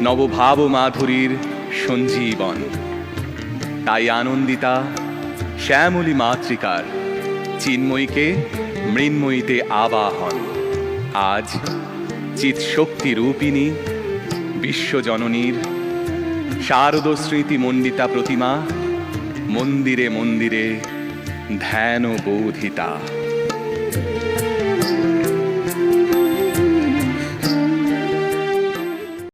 নবভাব মাধুরীর সঞ্জীবন। তাই আনন্দিতা শ্যামলী মাতৃকার, চিন্ময়ীকে মৃন্ময়ীতে আবাহন। আজ চিৎশক্তি রূপিণী, বিশ্বজননীর শারদ স্মৃতি মণ্ডিতা প্রতিমা, মন্দিরে মন্দিরে ধ্যান বোধিতা